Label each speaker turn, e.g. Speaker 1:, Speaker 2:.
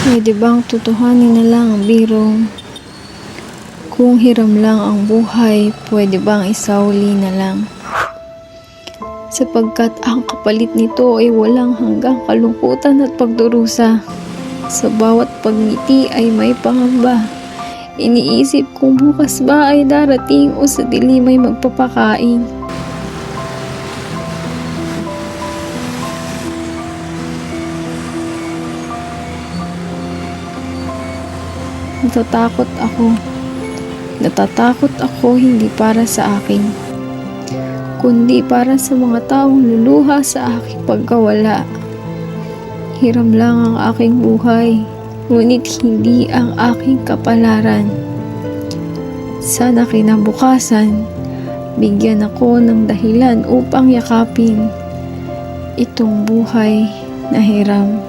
Speaker 1: Pwede bang tutuhanin na lang ang birong? Kung hiram lang ang buhay, pwede bang isauli na lang? Sapagkat ang kapalit nito ay walang hanggang kalungkutan at pagdurusa. Sa bawat pagngiti ay may pangamba. Iniisip kung bukas ba ay darating o sa dilim ay magpapakain. Natatakot ako. Natatakot ako hindi para sa akin, kundi para sa mga taong luluha sa aking pagkawala. Hiram lang ang aking buhay, ngunit hindi ang aking kapalaran. Sana kinabukasan, bigyan ako ng dahilan upang yakapin itong buhay na hiram.